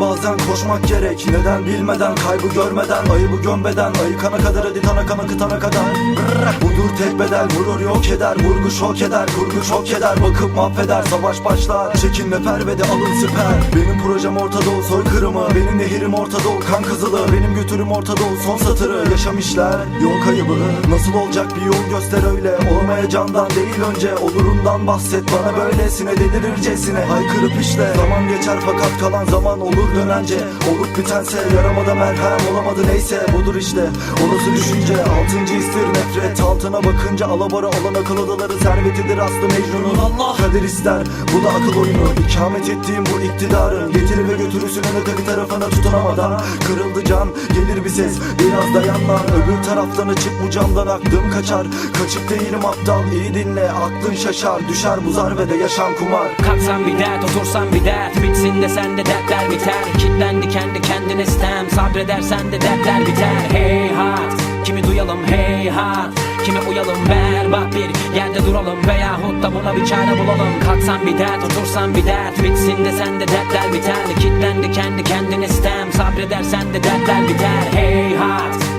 bazen koşmak gerek. Neden bilmeden kaybı görmeden Ayıbı gömbeden ayıkana kadar hadi tana kana kıtana kadar. Brrr, Budur tek bedel vurur yok eder Vurgu şok eder kurgu şok eder Bakıp mahveder savaş başlar. Çekin ve pervede alın siper Benim projem Orta Doğu soykırımı Benim nehirim Orta Doğu kan kızılı. Benim götürüm Orta Doğu son satırı. Yaşam işler yol kaybı. Nasıl olacak bir yol göster öyle. Olamayacağından değil önce Olurundan bahset. Bana böylesine delirircesine. Haykırıp işte Zaman geçer fakat kalan zaman olur dönence Olup bitense yaramada merhem olamadı neyse Budur işte. Olası düşünce? Altıncı istir nefret altına bakınca Alabora olan akıl odaları servetidir aslı Mecnun'un. Allah kader ister bu da akıl oyunu. İkamet ettiğim bu iktidarın Getirir ve götürüsünün öte bir tarafına tutunamadan. Kırıldı can gelir bir ses Biraz dayan lan öbür taraftan açık bu camdan aklım kaçar. Kaçıp değilim aptal iyi dinle aklın şaşar. Düşer buzar ve de yaşam kumar. Kalksan bir dert otursan bir dert. Bitsin de sende dertler biter. Kitlendi kendi kendine stem Sabredersen de dertler biter. Hey hat Kimi duyalım? Hey hat Kimi uyalım? Berbat bir yerde duralım Veyahut da buna bir çare bulalım. Kalksan bir dert otursan bir dert. Bitsin de sende dertler biter. Kitlendi kendi kendine stem Sabredersen de dertler biter. Hey hat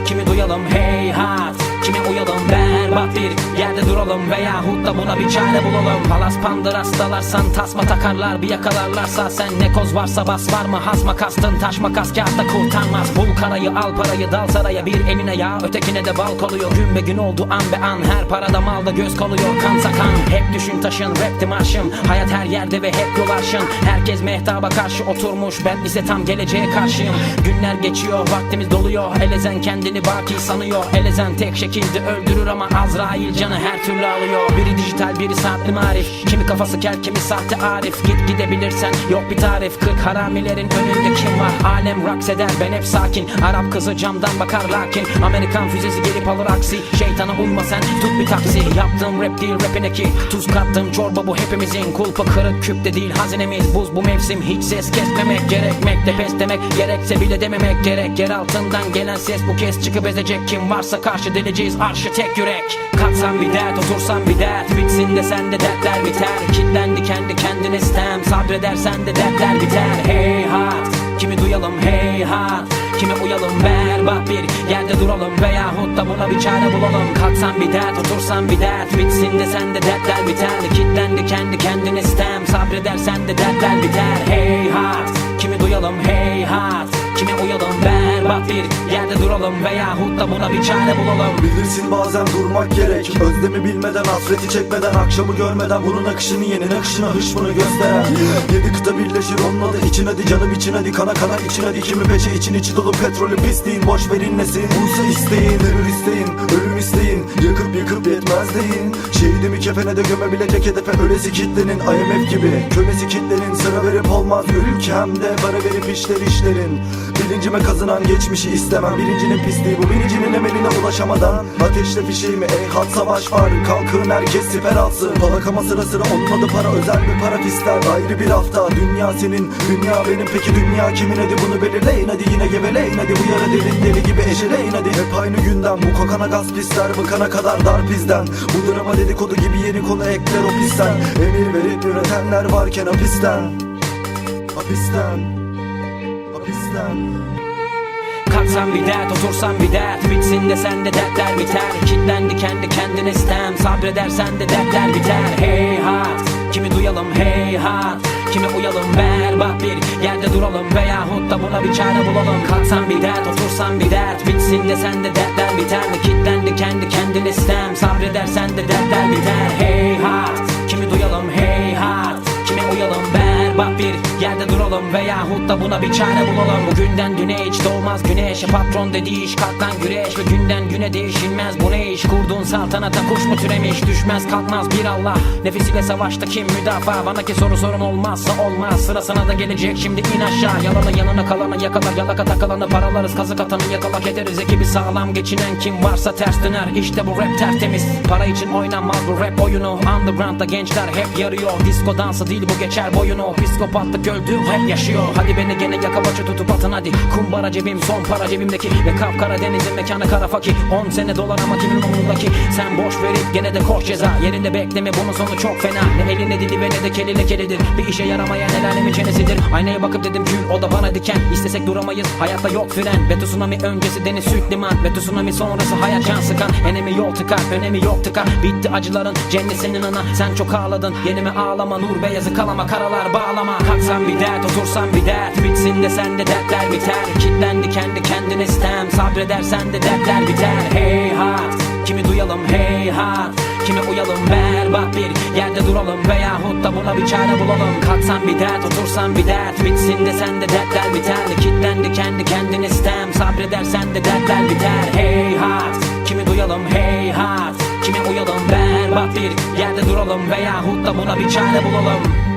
yerde duralım Veyahut da buna bir çare bulalım? Palas pandır hastalarsan tasma takarlar Bir yakalarlarsa sen ne koz varsa bas var mı Hasma kastın taş makas kağıtta kurtarmaz. Bul karayı al parayı dal saraya Bir eline yağ ötekine de bal koluyor. Gün be gün oldu an be an her parada malda göz koluyor. Kan sakan hep düşün taşın rapti marşım Hayat her yerde ve hep yol arşın Herkes mehtaba karşı oturmuş Ben ise tam geleceğe karşıyım. Günler geçiyor vaktimiz doluyor. Elezen kendini baki sanıyor. Elezen tek şekilde öldürür ama Azrail canı her türlü alıyor Biri dijital biri saatli marif. Kimi kafası kel kimi sahte arif. Git gidebilirsen yok bir tarif. Kırk haramilerin önünde kim var? Alem raks eder ben hep sakin. Arap kızı camdan bakar lakin. Amerikan füzesi gelip alır aksi. Şeytana uyma sen tut bir taksi. Yaptığım rap değil rapine ki Tuz kattım çorba bu hepimizin. Kulpa kırık küpte değil hazinemiz. Buz bu mevsim hiç ses kesmemek. Gerekmekte Pes demek. Gerekse bile dememek gerek. Yer altından gelen ses bu kez çıkıp ezecek. Kim varsa karşı deleceğiz arşı tek yürek. Kalksan bir dert otursan bir dert. Bitsin de sende dertler biter. Kitlendi kendi kendine stem Sabredersen de dertler biter. Hey hat Kimi duyalım? Hey hat Kimi uyalım? Berbat bir yerde duralım Veyahut da buna bir çare bulalım. Kalksan bir dert otursan bir dert. Bitsin de sende dertler biter. Kitlendi kendi kendine stem Sabredersen de dertler biter. Hey hat Kimi duyalım? Hey hat Kimi uyalım. Berbat bir yerde duralım Veyahut da buna bir çare bulalım. Bilirsin bazen durmak gerek. Özlemi bilmeden hasreti çekmeden Akşamı görmeden bunun akışını yeni akışına hışmını gösteren. Yedi kıta birleşir onun adı için hadi canım için hadi Kana kana için hadi kimi peşe için içi dolu petrolü pisliğin Boş verin nesin? Buysa isteyin terör isteyin Ölüm isteyin Yakıp yıkıp yetmez deyin. Şehidimi kefene de gömebilecek hedefe ölesi kitlenin IMF gibi. Kölesi kitlenin Sıra verip olmaz ülkemde Para verip işler işlerin Bilincime kazınan geçmişi istemem. Bilincinin pisliği bu bilincinin emeline ulaşamadan. Ateşle fişeğimi ey hat savaş var Kalkın herkes siper alsın Falakama sıra sıra onun adı para özel bir para fisler. Ayrı bir hafta dünya senin. Dünya benim Peki dünya kimin? Hadi bunu belirleyin Hadi yine geveleyin. Hadi bu yara derin deli gibi eşeleyin Hadi. Hep aynı günden bu kokana gaz pisler Bıkana kadar dar bizden. Bu drama dedikodu gibi yeni konu ekler o pisten Emir verip yönetenler varken hapisten. Hapisten Hapisten Kalksan bir dert otursan bir dert. Bitsin de sende dertler biter. Kitlendi kendi kendine stem Sabredersen de dertler biter. Hey hat Kimi duyalım? Hey hat Kimi uyalım? Berbat bir yerde duralım. Veyahut da buna bir çare bulalım. Kalksan bir dert otursan bir dert. Bitsin de sende dertler biter. Kitlendi kendi kendine stem Sabredersen de dertler biter. Hey hat Kimi duyalım? Hey hat Kimi uyalım? berbat bir yerde duralım Veyahut da buna bir çare bulalım. Bugünden düne hiç doğmaz güneş. Patron dediği iş kalk lan güreş Ve günden güne değişilmez. Bu ne iş? Kurduğun saltanata kuş mu türemiş? Düşmez kalkmaz bir Allah. Nefisiyle savaşta kim müdafaa? Bana ki soru sorun olmazsa olmaz. Sırasına da gelecek. Şimdi in aşağı. Yalanı yanına kalanı yakala Yalaka takılanı paralarız. Kazık atanı yakalak ederiz. Ekibi sağlam geçinen kim varsa ters döner. İşte bu rap tertemiz. Para için oynanmaz bu rap oyunu. Underground'da gençler hep yarıyor. Disco dansı değil bu geçer boyunu psikopatlık öldü hep yaşıyor. Hadi beni gene yaka başı tutup atın hadi. Kumbara cebim son para cebimdeki. Ve kapkara denizin mekanı kara fakir 10 sene dolar ama kimin umurundaki Sen boş verip gene de koş ceza. Yerinde bekleme bunun sonu çok fena. Ne eline dili ve ne de keli lekelidir. Bir işe yaramayan el alemin çenesidir. Aynaya bakıp dedim kül o da bana diken. İstesek duramayız hayatta yok fren. Ve tsunami öncesi deniz süt liman. Ve tsunami sonrası hayat can sıkan. Enemi yol tıkar önemi yok tıkar. Bitti acıların cennet senin ana. Sen çok ağladın yenime ağlama. Nur beyazı kalama karalar bağlama Kalksan bir dert otursan bir dert. Bitsin de sende dertler biter. Kitlendi kendi kendine stem Sabredersen de dertler biter. Hey hat kimi duyalım? Hey hat Kimi uyalım? Berbat bir yerde duralım. Veyahut da buna bir çare bulalım. Kalksan bir dert otursan bir dert. Bitsin de sende dertler biter. Kitlendi kendi kendine stem Sabredersen de dertler biter. Hey hat kimi duyalım? Hey hat Kimi uyalım? Berbat bir yerde duralım. Veyahut da buna bir çare bulalım